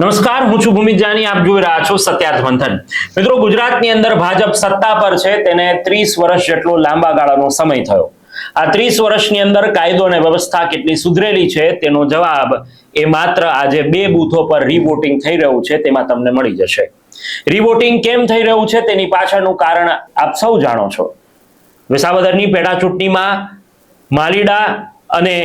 નમસ્કાર, હું છું ભૂમિત જાની, આપ જોઈ રહ્યા છો સત્યાર્થ મંથન મિત્રો, ગુજરાતની અંદર ભાજપ સત્તા પર છે, તેને ત્રીસ વર્ષ જેટલો લાંબા ગાળાનો સમય થયો. આ ત્રીસ વર્ષની અંદર કાયદો અને વ્યવસ્થા કેટલી સુધરેલી છે, તેનો જવાબ એ માત્ર આજે બે બૂથો પર રીવોટિંગ થઈ રહ્યું છે, તેમાં તમને મળી જશે. રીવોટિંગ કેમ થઈ રહ્યું છે, તેની પાછળનું કારણ આપ સૌ જાણો છો. વિસાવદરની પેટા ચૂંટણીમાં માલીડા અને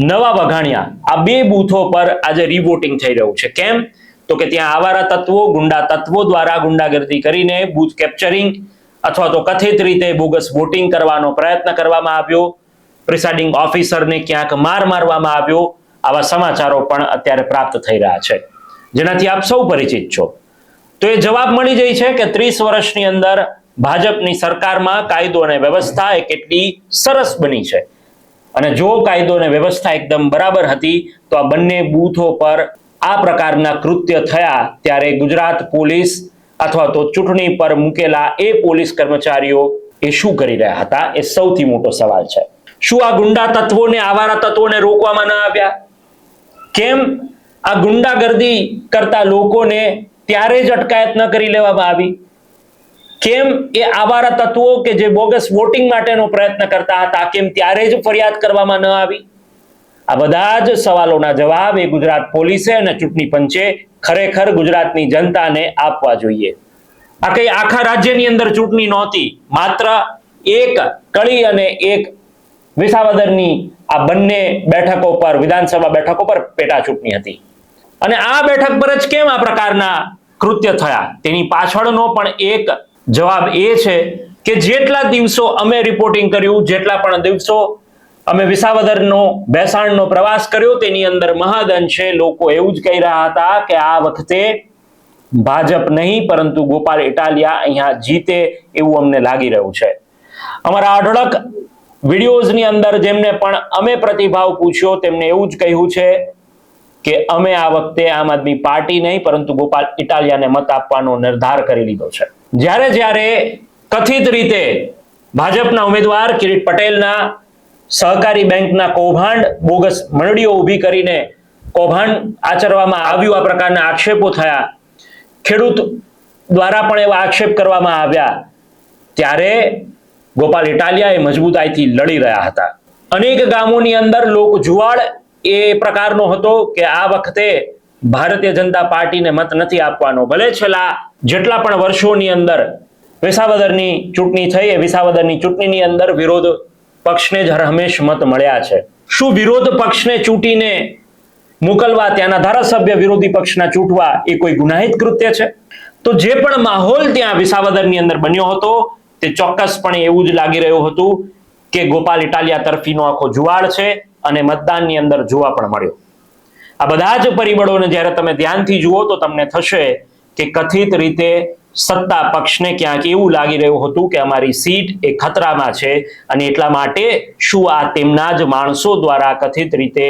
નવા વઘાણિયા. આ બે બૂથો પર આજે રીવોટિંગ થઈ રહ્યું છે. કેમ? તો કે ત્યાં આવારા તત્વો, ગુંડા તત્વો દ્વારા ગુંડાગર્દી કરીને બૂથ કેપ્ચરિંગ અથવા તો કથિત રીતે બોગસ વોટિંગ કરવાનો પ્રયત્ન કરવામાં આવ્યો. પ્રિસાઇડિંગ ઓફિસરને ક્યાંક માર મારવામાં આવ્યો. આવા સમાચારો પણ અત્યારે પ્રાપ્ત થઈ રહ્યા છે. જેનાથી આપ સૌ પરિચિત છો. તો એ જવાબ મળી જાય છે કે ત્રીસ વર્ષની અંદર ભાજપની સરકારમાં કાયદો અને વ્યવસ્થા એ કેટલી સરસ બની છે. અને જો કાયદો અને વ્યવસ્થા એકદમ બરાબર હતી, તો આ બંને બૂથો પર આ પ્રકારના કૃત્ય થયા ત્યારે ગુજરાત પોલીસ અથવા તો ચૂંટણી પર મૂકેલા એ પોલીસ કર્મચારીઓ એ શું કરી રહ્યા હતા? એ સૌથી મોટો સવાલ છે. શું આ ગુંડા તત્વોને, આવારા તત્વોને રોકવામાં ન આવ્યા? કેમ આ ગુંડાગર્દી કરતા લોકોને ત્યારે જ અટકાયત ન કરી લેવામાં આવી? કેમ એ આવારા તત્વો કે જે બોગસ વોટિંગ માટેનો પ્રયત્ન કરતા હતા, કેમ ત્યારે જ ફરિયાદ કરવામાં ન આવી? આ બધા જ સવાલોના જવાબ એ ગુજરાત પોલીસે અને ચૂંટણી પંચે ખરેખર ગુજરાતની જનતાને આપવા જોઈએ. આ કઈ આખા રાજ્યની અંદર ચૂંટણી નહોતી, માત્ર એક કળી અને એક વિસાવદરની આ બંને બેઠકો પર, વિધાનસભા બેઠકો પર પેટા ચૂંટણી હતી. અને આ બેઠક પર જ કેમ આ પ્રકારના કૃત્ય થયા? તેની પાછળનો પણ એક જવાબ એ છે કે જેટલા દિવસો અમે રિપોર્ટિંગ કર્યું, જેટલા પણ દિવસો અમે વિસાવદરનો બેસાણનો પ્રવાસ કર્યો, તેની અંદર મહદઅંશે લોકો એવું જ કહી રહ્યા હતા કે આ વખતે ભાજપ નહીં, પરંતુ ગોપાલ ઇટાલિયા અહીંયા જીતે એવું અમને લાગી રહ્યું છે. અમારા અઢળક વિડીયોઝની અંદર જેમને પણ અમે પ્રતિભાવ પૂછ્યો, તેમને એવું જ કહ્યું છે કે અમે આ વખતે આમ આદમી પાર્ટી નહીં, પરંતુ ગોપાલ ઇટાલિયાને મત આપવાનો નિર્ધાર કરી લીધો છે. જ્યારે જ્યારે કથિત રીતે ભાજપના ઉમેદવાર કિરીટ પટેલના સહકારી બેંકના કૌભાંડ બોગસ મંડળીઓ ઊભી કરીને કૌભાંડ આચરવામાં આવ્યું, આ પ્રકારના આક્ષેપો થયા. ખેડૂત દ્વારા પણ એવા આક્ષેપ કરવામાં આવ્યા. ત્યારે ગોપાલ ઇટાલિયા એ મજબૂતાઈથી લડી રહ્યા હતા. અનેક ગામોની અંદર લોક જુવાળ એ પ્રકારનો હતો કે આ વખતે ભારતીય જનતા પાર્ટીને મત નથી આપવાનો. ભલે છેલ્લા જેટલા પણ વર્ષોની અંદર વિસાવદરની ચૂંટણી થઈ, એ વિસાવદરની ચૂંટણીની અંદર વિરોધ પક્ષને જ હરહમેશ મત મળ્યા છે. શું વિરોધ પક્ષને ચૂંટીને મોકલવા ત્યાંના ધારાસભ્ય વિરોધી પક્ષના ચૂંટવા એ કોઈ ગુનાહિત કૃત્ય છે? તો જે પણ માહોલ ત્યાં વિસાવદરની અંદર બન્યો હતો, તે ચોક્કસપણે એવું જ લાગી રહ્યું હતું કે ગોપાલ ઇટાલિયા તરફીનો આખો જુવાળ છે અને મતદાનની અંદર જોવા પણ મળ્યો. આ બધા જ પરિબળોને જ્યારે તમે ધ્યાનથી જુઓ તો તમને થશે કે કથિત રીતે સત્તા પક્ષને ક્યાંક એવું લાગી રહ્યું હતું કે અમારી સીટ એ ખતરામાં છે અને એટલા માટે શું આ તેમના જ માણસો દ્વારા કથિત રીતે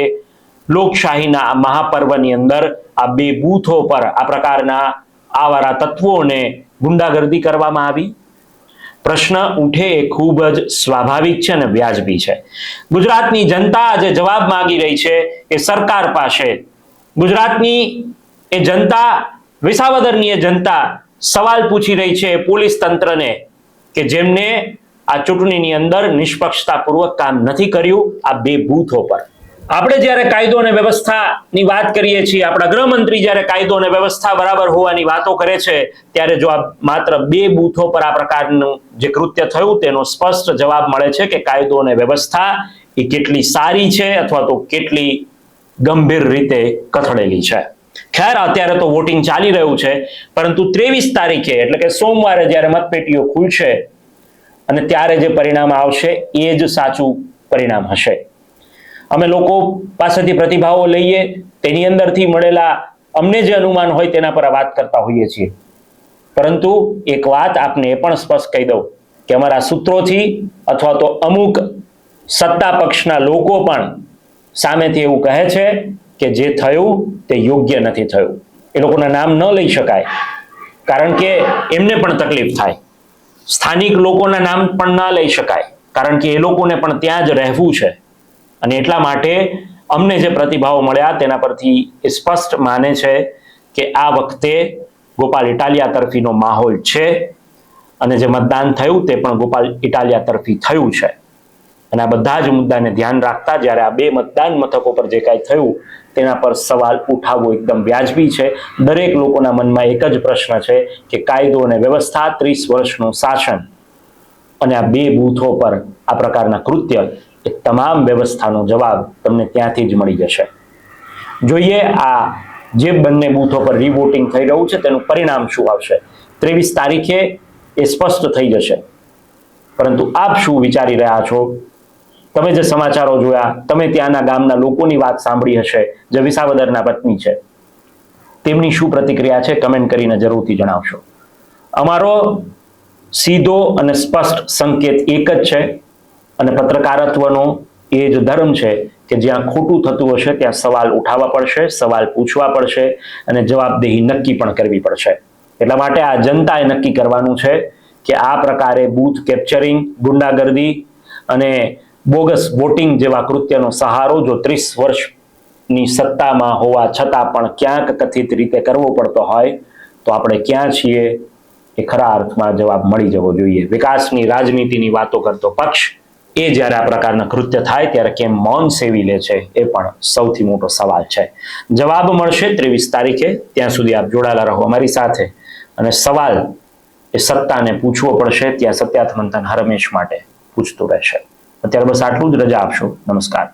લોકશાહીના આ મહાપર્વની અંદર આ બે બૂથો પર આ પ્રકારના આવારા તત્વોને ગુંડાગર્દી કરવામાં આવી? પ્રશ્ન ઉઠે એ ખૂબ જ સ્વાભાવિક છે અને વ્યાજબી છે. ગુજરાતની જનતા આજે જવાબ માંગી રહી છે એ સરકાર પાસે ગુજરાતની એ જનતા, વિસાવદરની એ જનતા સવાલ પૂછી રહી છે પોલીસ તંત્રને કે જેમને આ ચૂંટણીની અંદર નિષ્પક્ષતાપૂર્વક કામ નથી કર્યું આ બે બૂથો પર. આપણે જ્યારે કાયદો અને વ્યવસ્થાની વાત કરીએ છીએ, આપણા ગૃહમંત્રી જ્યારે કાયદો અને વ્યવસ્થા બરાબર હોવાની વાતો કરે છે, ત્યારે જો આ માત્ર બે બૂથો પર આ પ્રકારનું જે કૃત્ય થયું તેનો સ્પષ્ટ જવાબ મળે છે કે કાયદો અને વ્યવસ્થા એ કેટલી સારી છે અથવા તો કેટલી ગંભીર રીતે કથળેલી છે. ખેર અત્યારે તો વોટિંગ ચાલી રહ્યું છે, પરંતુ ત્રેવીસ તારીખે, એટલે કે સોમવારે જ્યારે મતપેટીઓ ખુલશે અને ત્યારે જે પરિણામ આવશે, એ જ સાચું પરિણામ હશે. અમે લોકો પાસેથી પ્રતિભાવો લઈએ, તેની અંદરથી મળેલા અમને જે અનુમાન હોય તેના પર વાત કરતા હોઈએ છીએ. પરંતુ એક વાત આપને એ પણ સ્પષ્ટ કહી દઉં કે અમારા સૂત્રોથી અથવા તો અમુક સત્તા પક્ષના લોકો પણ સામેથી એવું કહે છે કે જે થયું તે યોગ્ય નથી થયું. એ લોકોના નામ ન લઈ શકાય, કારણ કે એમને પણ તકલીફ થાય. સ્થાનિક લોકોના નામ પણ ન લઈ શકાય, કારણ કે એ લોકોને પણ ત્યાં જ રહેવું છે. અને એટલા માટે અમને જે પ્રતિભાવો મળ્યા તેના પરથી એ સ્પષ્ટ માને છે કે આ વખતે ગોપાલ ઇટાલિયા તરફીનો માહોલ છે અને જે મતદાન થયું તે પણ ગોપાલ ઇટાલિયા તરફી થયું છે. અને આ બધા જ મુદ્દાને ધ્યાન રાખતા જ્યારે આ બે મતદાન મથકો પર જે કાંઈ થયું તેના પર સવાલ ઉઠાવવો એકદમ વ્યાજબી છે. દરેક લોકોના મનમાં એક જ પ્રશ્ન છે કે કાયદો અને વ્યવસ્થા ત્રીસ વર્ષનું શાસન અને આ બે બૂથો પર આ પ્રકારના કૃત્ય એ તમામ વ્યવસ્થાનો જવાબ તમને ત્યાંથી જ મળી જશે. જોઈએ આ જે બંને બૂથો પર રિવોટિંગ થઈ રહ્યું છે, તેનું પરિણામ શું આવશે? ત્રેવીસ તારીખે એ સ્પષ્ટ થઈ જશે. પરંતુ આપ શું વિચારી રહ્યા છો? તમે જે સમાચારો જોયા, તમે ત્યાંના ગામના લોકોની વાત સાંભળી હશે, જે વિસાવદરના પત્ની છે. તેમની શું પ્રતિક્રિયા છે, કમેન્ટ કરીને જરૂરથી જણાવશો. અમારો સીધો અને સ્પષ્ટ સંકેત એક જ છે. અને પત્રકારત્વનો એ જ ધર્મ છે કે જ્યાં ખોટું થતું હશે, ત્યાં સવાલ ઉઠાવવા પડશે, સવાલ પૂછવા પડશે અને જવાબદેહી નક્કી પણ કરવી પડશે. એટલા માટે આ જનતાએ નક્કી કરવાનું છે કે આ પ્રકારે બૂથ કેપ્ચરિંગ, ગુંડાગર્દી અને બોગસ વોટિંગ જેવા કૃત્યનો સહારો જો ત્રીસ વર્ષની સત્તામાં હોવા છતાં પણ ક્યાંક કથિત રીતે કરવો પડતો હોય, તો આપણે ક્યાં છીએ એ ખરા અર્થમાં જવાબ મળી જવો જોઈએ. વિકાસની રાજનીતિની વાતો કરતો પક્ષ એ જ્યારે આ પ્રકારના કૃત્ય થાય ત્યારે કેમ મૌન સેવી લે છે એ પણ સૌથી મોટો સવાલ છે. જવાબ મળશે ત્રેવીસ તારીખે, ત્યાં સુધી આપ જોડાયેલા રહો અમારી સાથે. અને સવાલ એ સત્તાને પૂછવો પડશે, ત્યાં સત્યાર્થ મંથન હરમેશ માટે પૂછતું રહેશે. અત્યારે બસ આટલું જ, રજા આપશો. નમસ્કાર.